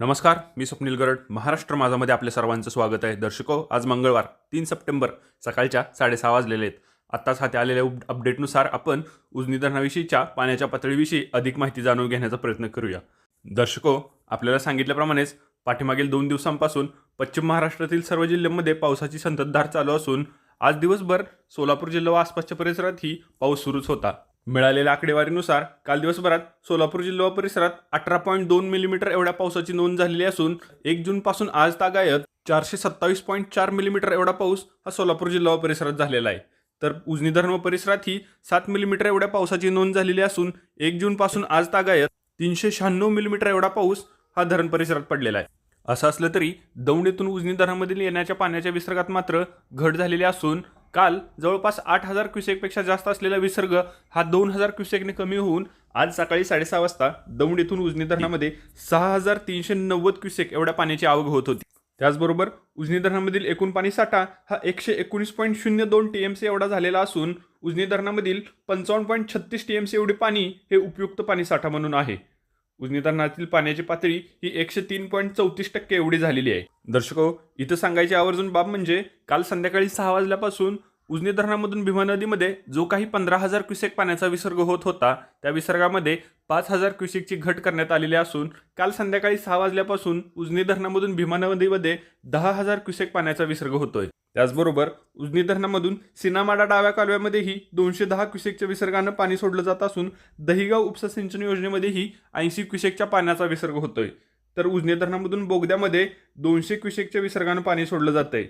नमस्कार मी स्वप्नील गरड. महाराष्ट्र माझामध्ये आपल्या सर्वांचं स्वागत आहे. दर्शको आज मंगळवार तीन सप्टेंबर सकाळच्या साडेसहा वाजलेले आहेत. आत्ताच हाती आलेल्या उप- अपडेटनुसार आपण उजनी धरणाविषयीच्या पाण्याच्या पातळीविषयी अधिक माहिती जाणून घेण्याचा प्रयत्न करूया. दर्शको आपल्याला सांगितल्याप्रमाणेच पाठीमागील दोन दिवसांपासून पश्चिम महाराष्ट्रातील सर्व जिल्ह्यांमध्ये पावसाची संततधार चालू असून आज दिवसभर सोलापूर जिल्हा व आसपासच्या परिसरातही पाऊस सुरूच होता. मिळालेल्या आकडेवारीनुसार काल दिवसभरात सोलापूर जिल्हा परिसरात अठरा पॉईंट दोन मिलीमीटर एवढ्या पावसाची नोंद झालेली असून एक जून पासून आज तागायत चारशे सत्तावीस पॉईंट चार मिलीमीटर एवढा पाऊस हा सोलापूर जिल्हा परिसरात झालेला आहे. तर उजनी धरण परिसरातही सात मिलीमीटर एवढ्या पावसाची नोंद झालेली असून एक जून पासून आज तागायत तीनशे शहाण्णव मिलीमीटर एवढा पाऊस हा धरण परिसरात पडलेला आहे. असं असलं तरी दौंडेतून उजनी धरणामधील येण्याच्या पाण्याच्या विसर्गात मात्र घट झालेली असून काल जवळपास आठ हजार क्युसेकपेक्षा जास्त असलेला विसर्ग हा दोन हजार क्युसेकने कमी होऊन आज सकाळी साडेसहा वाजता दौंड येथून उजनी धरणामध्ये सहा हजार तीनशे नव्वद क्युसेक एवढ्या पाण्याची आवक होत होती. त्याचबरोबर उजनी धरणामधील एकूण पाणी साठा हा एकशे एकोणीस पॉईंट शून्य दोन टी एम सी एवढा झालेला असून उजनी धरणामधील पंचावन्न पॉईंट छत्तीस टी एम सी एवढे पाणी हे उपयुक्त पाणी साठा म्हणून आहे. उजनी धरणातील पाण्याची पातळी ही एकशे तीन पॉईंट चौतीस टक्के एवढी झालेली आहे. दर्शको हो, इथं सांगायची आवर्जून बाब म्हणजे काल संध्याकाळी सहा वाजल्यापासून उजनी धरणामधून भीमा नदीमध्ये जो काही पंधरा हजार क्युसेक पाण्याचा विसर्ग होत होता त्या विसर्गामध्ये पाच हजार क्युसेकची घट करण्यात आलेली असून काल संध्याकाळी सहा वाजल्यापासून उजनी धरणामधून भीमा नदीमध्ये दहा हजार क्युसेक पाण्याचा विसर्ग होतोय. त्याचबरोबर उजनी धरणामधून सिनामाडा डाव्या कालव्यामध्येही दोनशे दहा क्युसेकच्या विसर्गानं पाणी सोडलं जात असून दहिगाव उपसा सिंचन योजनेमध्येही ऐंशी क्युसेकच्या पाण्याचा विसर्ग होतोय. तर उजनी धरणामधून बोगद्यामध्ये दोनशे क्युसेकच्या विसर्गानं पाणी सोडलं जात आहे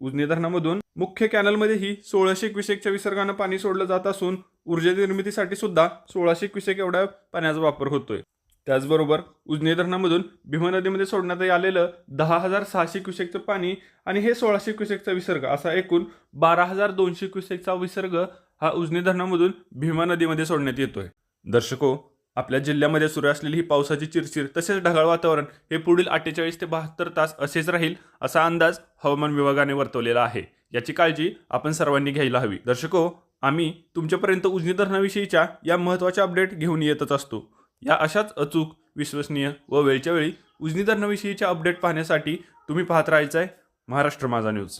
उजनी धरणामधून मुख्य कॅनलमध्येही सोळाशे क्युसेकच्या विसर्गानं पाणी सोडलं जात असून ऊर्जा निर्मितीसाठी सुद्धा सोळाशे क्युसेक एवढ्या पाण्याचा वापर होतोय. त्याचबरोबर उजनी धरणामधून भीमा नदीमध्ये सोडण्यात आलेलं दहा हजार सहाशे क्युसेकचं पाणी आणि हे सोळाशे क्युसेकचा विसर्ग असा एकूण बारा हजार दोनशे क्युसेकचा विसर्ग हा उजनी धरणामधून भीमा नदीमध्ये सोडण्यात येतोय. दर्शको आपल्या जिल्ह्यामध्ये सुरू असलेली ही पावसाची चिरचिर तसेच ढगाळ वातावरण हे पुढील अठ्ठेचाळीस ते बहात्तर तास असेच राहील असा अंदाज हवामान विभागाने वर्तवलेला आहे. याची काळजी आपण सर्वांनी घ्यायला हवी. दर्शको आम्ही तुमच्यापर्यंत उजनी धरणाविषयीच्या या महत्त्वाच्या अपडेट घेऊन येतच असतो. या अशाच अचूक विश्वसनीय व वेळच्या वेळी उजनीधरणाविषयीच्या अपडेट पाहण्यासाठी तुम्ही पाहत राहायचं आहे महाराष्ट्र माझा न्यूज